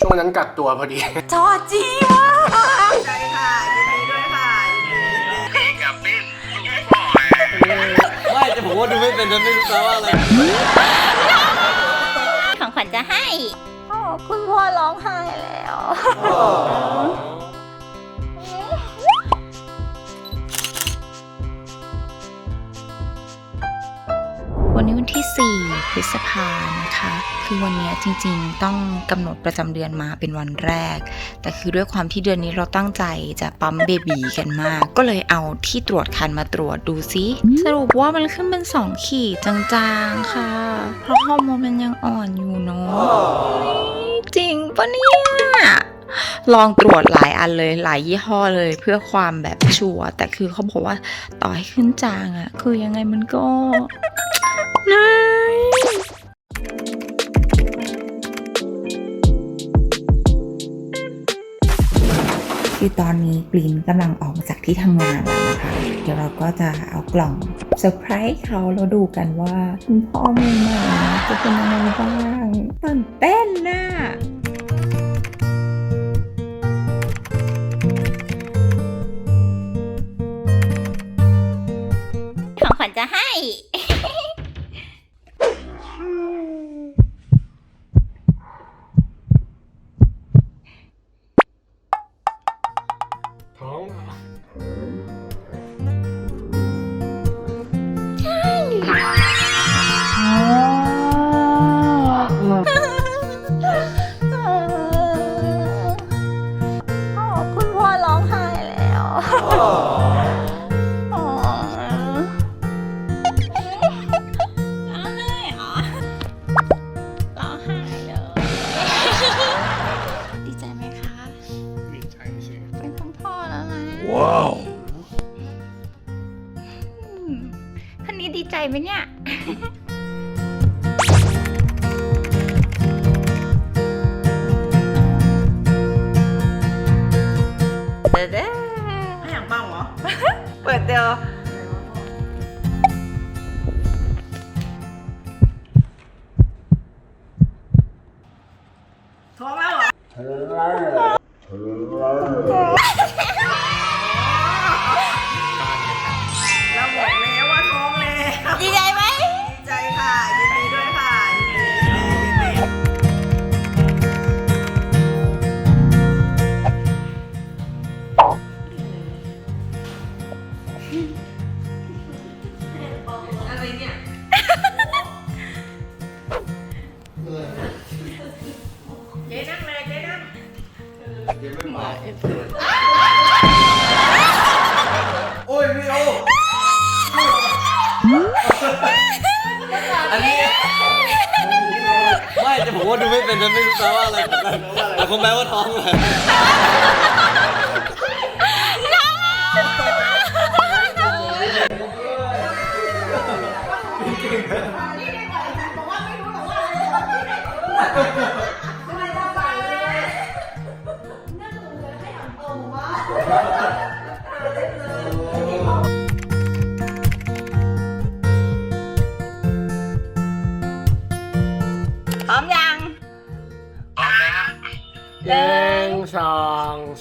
ช่วงนั้นกักตัวพอดี จอจีมากใช่ค่ะยินดีด้วยค่ะยินดีไม่แต่ผมว่าดูไม่เป็นนะไม่รู้แปลว่าอะไรของขวัญจะให้โอ้คุณพ่อร้องไห้แล้ววันนี้วันที่ 4 พฤษภานะคะ คือวันนี้จริงๆ ต้องกำหนดประจำเดือนมาเป็นวันแรก แต่คือด้วยความที่เดือนนี้เราตั้งใจจะปั๊มเบบีกันมาก ก็เลยเอาที่ตรวจคันมาตรวจดูซิ สรุปว่ามันขึ้นเป็น 2 ขีดจางๆค่ะ เพราะฮอร์โมนมันยังอ่อนอยู่เนาะจริงปะเนี่ยลองตรวจหลายอันเลยหลายยี่ห้อเลยเพื่อความแบบชัวร์แต่คือเขาบอกว่าต่อให้ขึ้นจางอะคือยังไงมันก็นาย คือตอนนี้กรีนกำลังออกมาจากที่ทำงานแล้วนะคะ เดี๋ยวเราก็จะเอากล่องเซอร์ไพรส์เขาแล้วดูกันว่าคุณพ่อมือใหม่จะเป็นยังไงบ้างตื่นเต้นน่ะของขวัญจะให้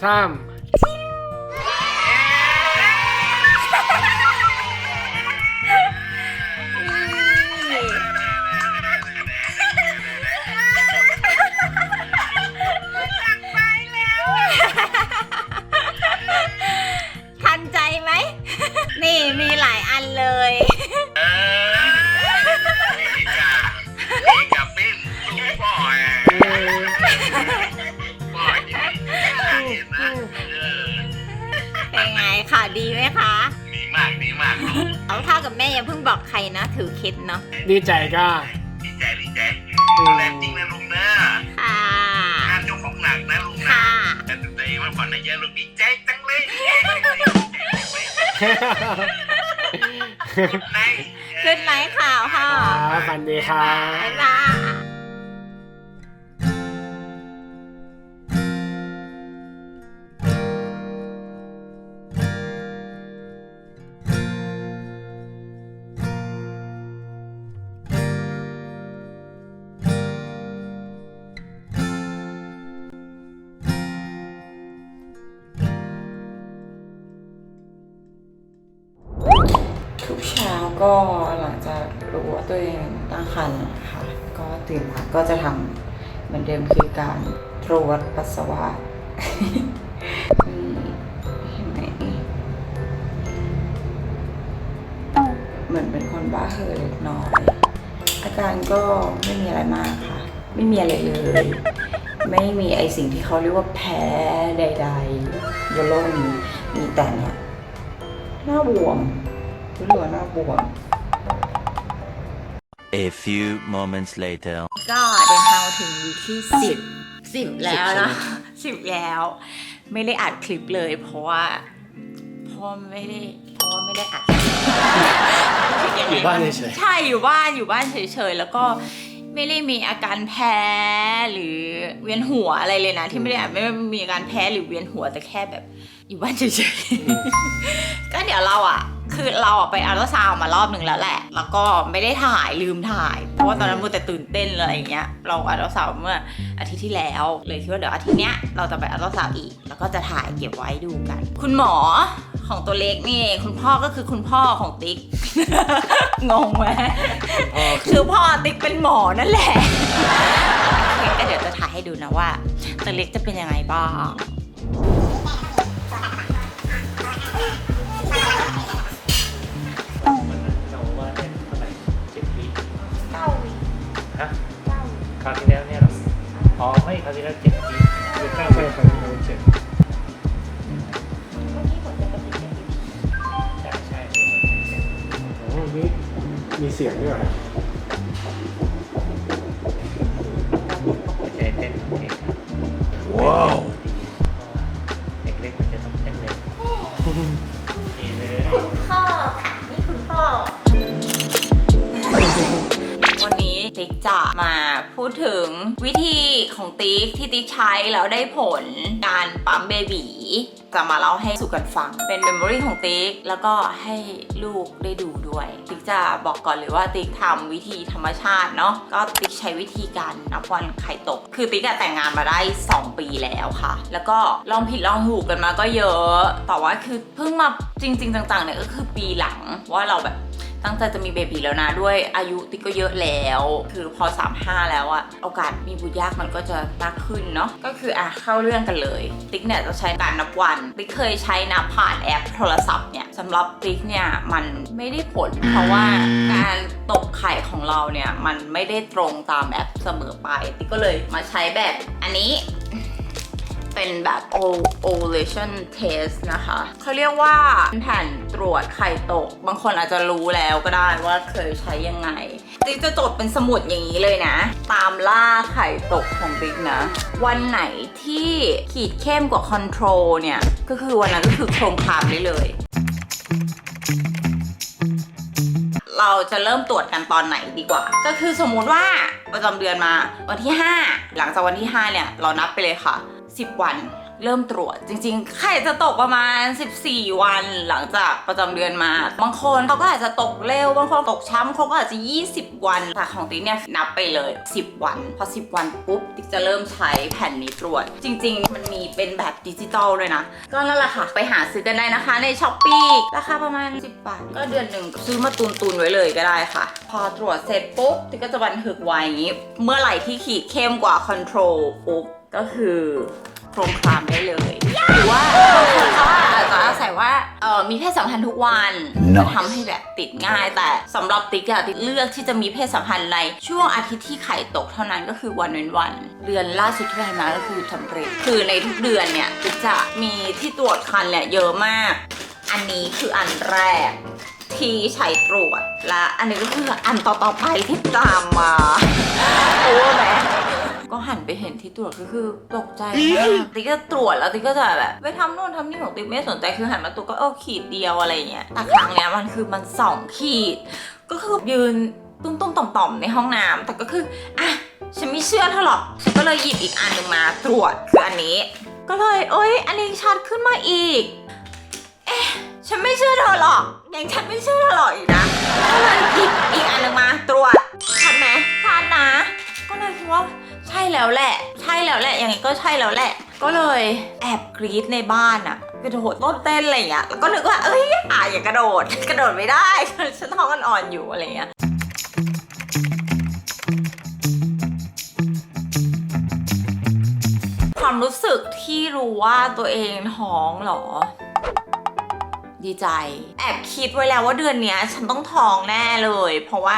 สาม ดีใจก็ดีใจดีใจอืมแรงจริงนะลุงนะค่ะงานยกของหนักนะลุงนะค่ะแต่ตัวเองมันฝันได้เยอะลุงดีใจจังเลยในขึ้นไหมข่าวค่ะครับฝันดีครับบ๊ายบาย ทุกเช้าก็หลังจากรู้ว่าตัวเองตั้งครรภ์นะคะก็ตื่นมาก็จะทำเหมือนเดิมคือการตรวจปัสสาวะเหมเหมือนเป็นคนบ้าเห่อเล็กน้อย อาการก็ไม่มีอะไรมากค่ะ ไม่มีอะไรเลย ไม่มีไอสิ่งที่เขาเรียกว่าแพ้ใดๆบนโลกนี้มีแต่เนี่ยหน้าบวม รู้สึกว่าหน้าบวม A few moments later. ก็เดินทางมาถึงวีคที่สิบสิบแล้วนะสิบแล้ว ไม่ได้อัดคลิปเลย เพราะว่าเพราะว่าไม่ได้เพราะว่าไม่ได้อัดอยู่บ้านเฉยๆใช่อยู่บ้านอยู่บ้านเฉยๆแล้วก็ไม่ได้มีอาการแพ้หรือเวียนหัวอะไรเลยนะ ที่ไม่ได้ไม่ได้มีอาการแพ้หรือเวียนหัวแต่แค่แบบ อยู่บ้านเฉยๆก็เดี๋ยวเราอะ คือเราอะไปอัลตราซาวน์มารอบหนึ่งแล้วแหละ แล้วก็ไม่ได้ถ่ายลืมถ่าย เพราะว่าตอนนั้นมัวแต่ตื่นเต้นเลยอะไรอย่างเงี้ย เราอัลตราซาวน์เมื่ออาทิตย์ที่แล้ว เลยคิดว่าเดี๋ยวอาทิตย์เนี้ยเราจะไปอัลตราซาวน์อีก แล้วก็จะถ่ายเก็บไว้ดูกัน คุณหมอของตัวเล็กนี่ คุณพ่อก็คือคุณพ่อของติ๊ก งงไหมคือพ่อติ๊กเป็นหมอนั่นแหละโอเคก็เดี๋ยวจะถ่ายให้ดูนะว่าตัวเล็กจะเป็นยังไงบ้าง ฮะคราวที่แล้วเนี่ยเหรออ๋อไม่คราวที่แล้วเจ็ดวิเก้าไปไปไปเจ็ดใช่ใช่โอ้มีมีเสียงด้วยเหรอหัวใจเต้นเองว้าว ดถึงวิธีของติ๊กที่ติ๊กใช้แล้วได้ผลการปั๊มเบบีจะมาเล่าให้สู่กันฟัง เป็นเมมโมรีของติ๊กแล้วก็ให้ลูกได้ดูด้วย ติ๊กจะบอกก่อนเลยว่าติ๊กทำวิธีธรรมชาติเนาะก็ติ๊กใช้วิธีการนับวันไข่ตก คือติ๊กแต่งงานมาได้ 2 ปีแล้วค่ะ แล้วก็ลองผิดลองถูกกันมาก็เยอะแต่ว่าคือเพิ่งมาจริงๆจังๆเนี่ยก็คือปีหลังว่าเราแบบ ตั้งใจจะมีเบบีแล้วนะด้วยอายุติ๊กก็เยอะแล้ว คือพอ 35 แล้วอะโอกาสมีบุตรยากมันก็จะมากขึ้นเนาะก็คืออะเข้าเรื่องกันเลย ติ๊กเนี่ยจะใช้การนับวัน ติ๊กเคยใช้นับผ่านแอปโทรศัพท์เนี่ยสำหรับติ๊กเนี่ยมันไม่ได้ผล เพราะว่าการตกไข่ของเราเนี่ยมันไม่ได้ตรงตามแอปเสมอไป ติ๊กก็เลยมาใช้แบบอันนี้ เป็นแบบ O- ovulation test นะคะเขาเรียกว่าแผ่นตรวจไข่ตก บางคนอาจจะรู้แล้วก็ได้ว่าเคยใช้ยังไงติ๊กจะจดเป็นสมุดอย่างนี้เลยนะ ตามล่าไข่ตกของติ๊กนะ วันไหนที่ขีดเข้มกว่า control เนี่ย ก็คือวันนั้นก็คือโครงคามได้เลยเราจะเริ่มตรวจกันตอนไหนดีกว่า ก็คือสมมุติว่าประจำเดือนมาวันที่ 5 หลังจากวันที่ 5 เนี่ย เรานับไปเลยค่ะ 10 วัน เริ่มตรวจจริงๆ ไข่จะตกประมาณ 14 วันหลังจากประจำเดือนมา บางคนเขาก็อาจจะตกเร็ว บางคนตกช้ำเขาก็อาจจะ 20 วันแต่ของติ๊กเนี่ยนับไปเลย 10 วัน พอ 10 วันปุ๊บติ๊กจะเริ่มใช้แผ่นนี้ตรวจ จริง ๆ มันมีเป็นแบบดิจิตอลด้วยนะ ก็นั่นแหละค่ะ ไปหาซื้อกันได้นะคะในช้อปปีราคาประมาณ 10 บาท ก็เดือนหนึ่งซื้อมาตุนตุนๆไว้เลยก็ได้ค่ะ พอตรวจเสร็จปุ๊บติ๊กก็จะบันทึกไว้อย่างนี้ เมื่อไหร่ที่ขีดเข้มกว่า control ปุ๊บ ก็คือโครงครามได้เลยหรือว่าบางคนเขาอาจจะอาศัยว่าเออมีเพศสัมพันธ์ทุกวันจะทำให้แบบติดง่าย แต่สำหรับติ๊กอะติ๊กเลือกที่จะมีเพศสัมพันธ์ในช่วงอาทิตย์ที่ไข่ตกเท่านั้นก็คือวันเว้นวัน เดือนล่าสุดที่ผ่านมาก็คือทำเร็จคือในทุกเดือนเนี่ยติ๊กจะมีที่ตรวจคันเนี่ยเยอะมาก อันนี้คืออันแรกที่ใช้ตรวจและอันนี้ก็คืออันต่อๆไปที่ตามมาโอ้แหมก็หัน ไปเห็นที่ตรวจก็คือตกใจมากติ๊กก็ตรวจแล้วติ๊กก็จะแบบไปทำนู่นทำนี่ของติ๊กไม่สนใจคือหันมาตรวจก็เออขีดเดียวอะไรอย่างเงี้ยแต่ครั้งเนี้ยมันคือมันสองขีด ก็คือยืนตุ้มๆต่อมๆในห้องน้ำแต่ก็คืออะฉันไม่เชื่อเธอหรอกฉันก็เลยหยิบอีกอันหนึ่งมาตรวจคืออันนี้ ก็เลย เอ้ย อันนี้ชัดขึ้นมาอีกฉันไม่เชื่อเธอหรอกยังฉันไม่เชื่อเธอหรอกอีกนะ ก็เลยหยิบอีกอันหนึ่งมาตรวจชัดไหมชัดนะ ก็เลยคิดว่า ใช่แล้วแหละ ใช่แล้วแหละย่างนี้ก็ใช่แล้วแหละ ก็เลยแอบกรี๊ดในบ้านอะกระโดดโลดเต้นอะไรอย่างเงี้ย แล้วก็นึกว่า เอ้ยอ่าอย่ากระโดด กระโดดไม่ได้ ฉันท้องอ่อนๆอยู่อะไรอย่างเงี้ยความรู้สึกที่รู้ว่าตัวเองท้องเหรอ ดีใจ แอบคิดไว้แล้วว่าเดือนเนี้ยฉันต้องท้องแน่เลย เพราะว่า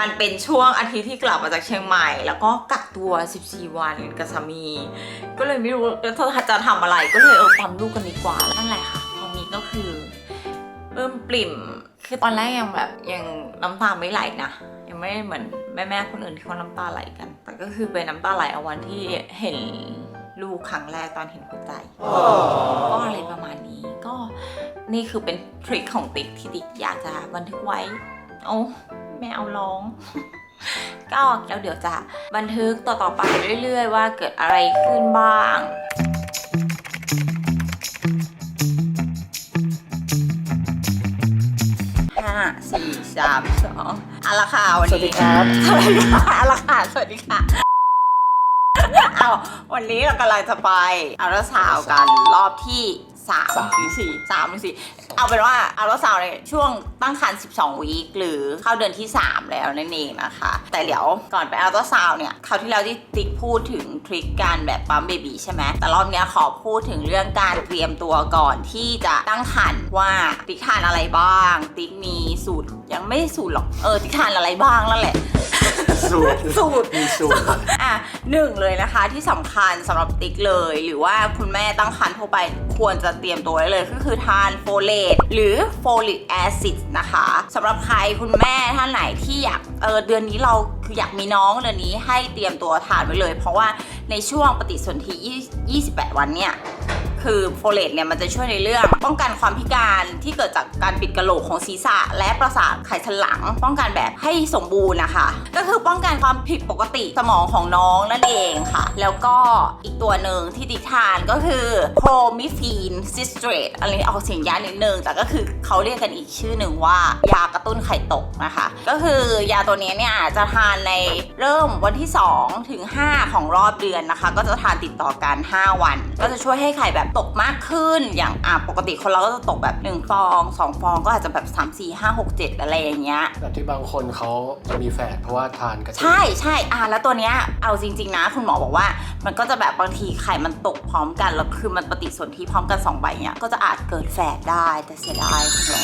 มันเป็นช่วงอาทิตย์ที่กลับมาจากเชียงใหม่ แล้วก็กักตัว 14 วันกับสามี ก็เลยไม่รู้จะจะทำอะไรก็เลยเออปั๊มลูกกันดีกว่านั่นแหละค่ะตอนนี้ก็คือเริ่มปริ่มคือตอนแรกยังแบบยังน้ำตาไม่ไหลนะยังไม่เหมือนแม่ๆคนอื่นที่เขาน้ำตาไหลกัน แต่ก็คือเป็นน้ำตาไหลเอาวันที่เห็นลูกครั้งแรกตอนเห็นหัวใจก็อะไรประมาณนี้ก็นี่คือเป็นทริคของติ๊กที่ติ๊กอยากจะบันทึกไว้ เอา แม่เอาร้อง ก็แล้วเดี๋ยวจะบันทึกต่อๆไปเรื่อยๆ ว่าเกิดอะไรขึ้นบ้างห้าสี่สามสองอาละค่ะวันสวัสดีครับสวัสดีค่ะอาละค่ะสวัสดีค่ะเอาวันนี้เรากำลังจะไปอัลตราวกันรอบที่ สามสาม หรือสี่สามหรือสี่เอาเป็นว่าอัลตราซาวด์ในช่วงตั้งครรภ์12 วีคหรือเข้าเดือนที่ 3 แล้วนั่นเองนะคะ แต่เดี๋ยวก่อนไปอัลตราซาวด์เนี่ยคราวที่แล้วที่ติ๊กพูดถึงทริคการแบบปั๊มเบบีใช่ไหมแต่รอบเนี้ยขอพูดถึงเรื่องการเตรียมตัวก่อนที่จะตั้งครรภ์ว่าติ๊กทานอะไรบ้าง ติ๊กมีสูตรยังไม่สูตรหรอกเออติ๊กทานอะไรบ้างนั่นแหละ สูตร สูตรมีสูตร อะหนึ่งเลยนะคะที่สำคัญสำหรับติ๊กเลย หรือว่าคุณแม่ตั้งครรภ์ทั่วไปควรจะเตรียมตัวไว้เลยก็คือทานโฟเลตหรือโฟลิกแอซิดนะคะสำหรับใครคุณแม่ท่านไหนที่อยากเออเดือนนี้เราคืออยากมีน้องเดือนนี้ให้เตรียมตัวทานไว้เลย เพราะว่าในช่วงปฏิสนธิ20 28วันเนี่ย คือโฟเลตเนี่ยมันจะช่วยในเรื่อง ป้องกันความพิการที่เกิดจากการปิดกระโหลกของศีรษะ และประสาทไขสันหลัง ป้องกันแบบให้สมบูรณ์นะคะ ก็คือป้องกันความผิดปกติสมองของน้องนั่นเองค่ะ แล้วก็อีกตัวหนึ่งที่ดิทานก็คือโพรมิฟีนซิสเตรตอันนี้ออกเสียงยากนิดนึง แต่ก็คือเขาเรียกกันอีกชื่อหนึ่งว่ายากระตุ้นไข่ตกนะคะ ก็คือยาตัวนี้เนี่ยจะทานในเริ่มวันที่2ถึง5ของรอบเดือนนะคะ ก็จะทานติดต่อกัน 5 วัน ก็จะช่วยให้ไข่แบบตกมากขึ้นอย่างอะปกติคนเราก็จะตกแบบ1ฟอง2ฟองก็อาจจะแบบ3 4 5 6 7อะไรอย่างเงี้ยแต่ที่บางคนเขาจะมีแฝดเพราะว่าทานกระตุ้นใช่ใช่อะแล้วตัวเนี้ยเอาจริง ๆ นะ คุณหมอบอกว่า มันก็จะแบบบางทีไข่มันตกพร้อมกันแล้วคือมันปฏิสนธิพร้อมกัน2ใบเนี้ยก็จะอาจเกิดแฝดได้แต่เสียดายของเรา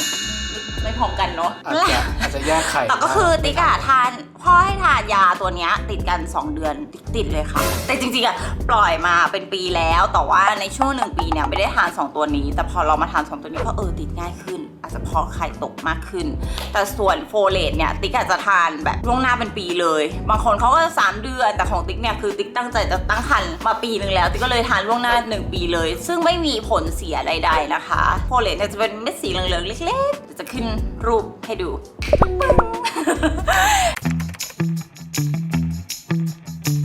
ไม่ไม่พร้อมกันเนาะอาจจะอาจจะแยกไข่แต่ก็คือได้ติ๊กอะทานพ่อให้ทานยาตัวเนี้ยติดกัน 2 เดือนติ๊กติดเลยค่ะ แต่จริงๆอะปล่อยมาเป็นปีแล้ว แต่ว่าในช่วงหนึ่งปีเนี่ยไม่ได้ทาน 2 ตัวนี้ แต่พอเรามาทาน 2 ตัวนี้ก็เออติดง่ายขึ้น อาจจะพอไข่ตกมากขึ้น แต่ส่วนโฟเลตเนี่ยติ๊กอาจจะทานแบบล่วงหน้าเป็นปีเลย บางคนเขาก็จะสามเดือนแต่ของติ๊กเนี่ยคือติ๊กตั้งใจจะตั้งครรภ์มาปีหนึ่งแล้ว ติ๊กก็เลยทานล่วงหน้า 1 ปีเลย ซึ่งไม่มีผลเสียใดๆนะคะโฟเลตเนี่ยจะเป็นเม็ดสีเหลืองๆเล็กๆเดี๋ยวจะขึ้นรูปให้ดู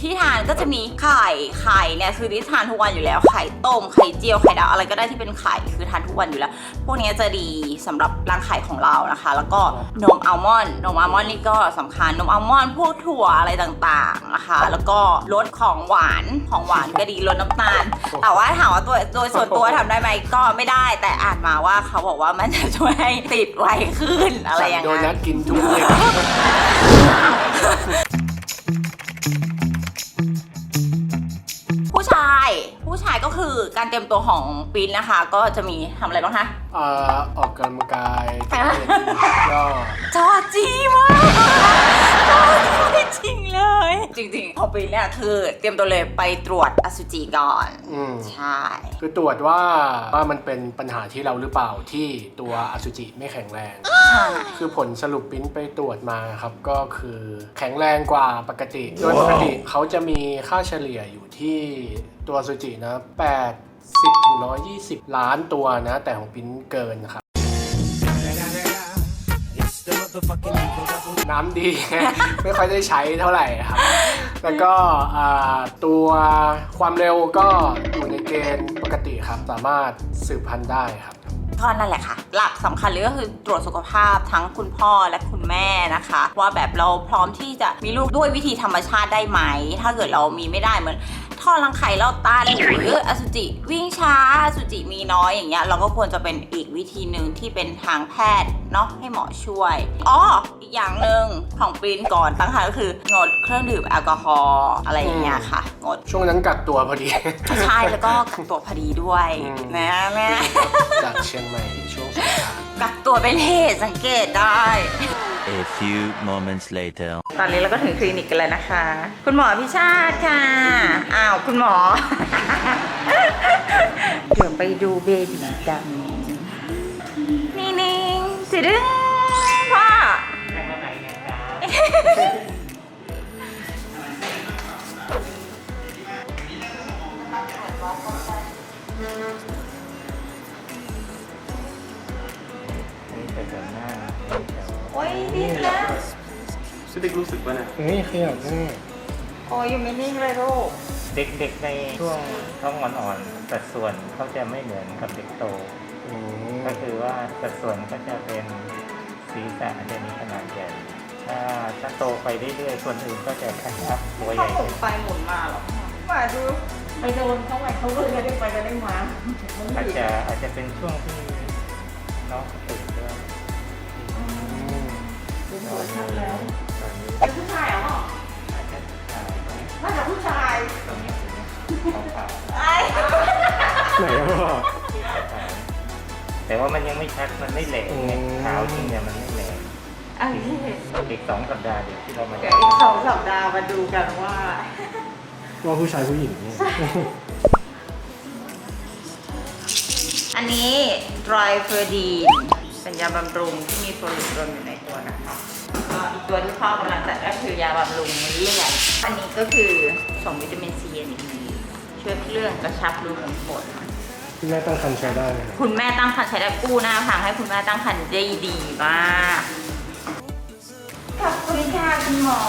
ที่ทานก็จะมีไข่ไข่เนี่ยคือที่ทานทุกวันอยู่แล้วไข่ต้มไข่เจียวไข่ดาวอะไรก็ได้ที่เป็นไข่คือทานทุกวันอยู่แล้ว พวกนี้จะดีสำหรับร่างไข่ของเรานะคะ แล้วก็นมอัลมอนด์นมอัลมอนด์นี่ก็สำคัญนมอัลมอนด์พวกถั่วอะไรต่างๆนะคะ แล้วก็ลดของหวานของหวานก็ดีลดน้ำตาล แต่ว่าถามว่าตัวโดยส่วนตัวทำได้ไหมก็ไม่ได้ แต่อ่านมาว่าเขาบอกว่ามันจะช่วยให้ติดไวขึ้นอะไรอย่างโดเงี้นัยทกินทุกเม็ดผู้ ก็คือการเตรียมตัวของปินนะคะ ก็จะมีทำอะไรบ้างคะเอ่อออกกำลังกายก็จอจีมาก จอจีจริงเลย จริงๆของปินเนี่ยคือ เตรียมตัวเลยไปตรวจอสุจิก่อน อืม ใช่ คือตรวจว่าว่ามันเป็นปัญหาที่เราหรือเปล่าที่ตัวอสุจิไม่แข็งแรง ใช่ คือผลสรุปปิ้นไปตรวจมาครับก็คือแข็งแรงกว่าปกติ โดยปกติเขาจะมีค่าเฉลี่ยอยู่ที่ตัวอสุจินะ80ถึง120 ล้านตัวนะ แต่ของปิ้นเกินครับ น้ำดี ไม่ค่อยได้ใช้เท่าไหร่ครับ แล้วก็ตัวความเร็วก็อยู่ในเกณฑ์ปกติครับ สามารถสืบพันธุ์ได้ครับก็นั่นแหละค่ะ หลักสำคัญเลยก็คือตรวจสุขภาพทั้งคุณพ่อและคุณแม่นะคะ ว่าแบบเราพร้อมที่จะมีลูกด้วยวิธีธรรมชาติได้ไหม ถ้าเกิดเรามีไม่ได้เหมือน ท่อรังไข่เราตันหรืออสุจิวิ่งช้าอสุจิมีน้อยอย่างเงี้ยเราก็ควรจะเป็นอีกวิธีหนึ่งที่เป็นทางแพทย์เนาะให้หมอช่วยอ๋ออีกอย่างหนึ่งของปรินก่อนตั้งครรภ์ก็คืองดเครื่องดื่มแอลกอฮอล์อะไรอย่างเงี้ยค่ะงดช่วงนั้นกักตัวพอดีใช่แล้วก็กักตัวพอดีด้วยอืมนะแม่จากเชียงใหม่ช่วงสง กรานต์กักตัวเป็นเหตุสังเกตได้ A few moments later. ตอนนี้เราก็ถึงคลินิกกันแล้วนะคะ คุณหมอพิชาติค่ะ อ้าว คุณหมอ เดี๋ยวไปดูเบบีกันนี่นิ่งสิดึงพ่อ โอ้ยดิ้นแล้วนี่ขยับนี่โอ้ยอยู่ไม่นิ่งเลยลูก เด็กๆในช่วงท้องอ่อนๆสัดส่วนเขาจะไม่เหมือนกับเด็กโต อืมก็คือว่าสัดส่วนก็จะเป็นศีรษะจะมีขนาดใหญ่ถ้าถ้าโตไปเรื่อยๆส่วนอื่นก็จะขยับตัวใหเขาญ่หมุนไปหมุนมาหรอมาดูไปโดนเขาไงเขาเลยไม่ได้ไปไม่ได้มาอาจจะอาจจะเป็นช่วงที่น้องตื่นด้ว หัวชัดแล้วตอนนี้เป็นผู้ชายเหรออาจจะถ่ายไมาจากผู้ชายตรงนี้ตรงนี้ขาวไอ้ไหนอะพ่อแต่ว่ามันยังไม่ชัดมันไม่แหลกไงขาวจริงเนี่ยมันไม่แหลกอ้อีกสองสัปดาห์เดี๋ยวที่เรามาเดี๋ยวอีกสองสัปดาห์มาดูกันว่าว่าผู้ชายผู้หญิงเนี่ยอันนี้ dry f e r d i n เป็นยาบำรุงที่มีโฟลิกรวมอยู่ในตัวนะคะ อีกตัวที่พ่อกำลังจัดก็คือยาบำรุงเลือดอันนี้ก็คือส่งวิตามินซีและดีช่วยเครื่องกระชับรูขุมขนที่แม่ตั้งครรภ์ใช้ได้ไหมคุณแม่ตั้งครรภ์ใช้ได้กู้หน้าพังให้คุณแม่ตั้งครรภ์ได้ดีมากขอบคุณค่ะคุณหมอ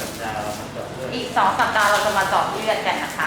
สัปดาห์เรามาเจาะเลือดอีกสองสัปดาห์เราจะมาเจาะเลือดกันนะคะ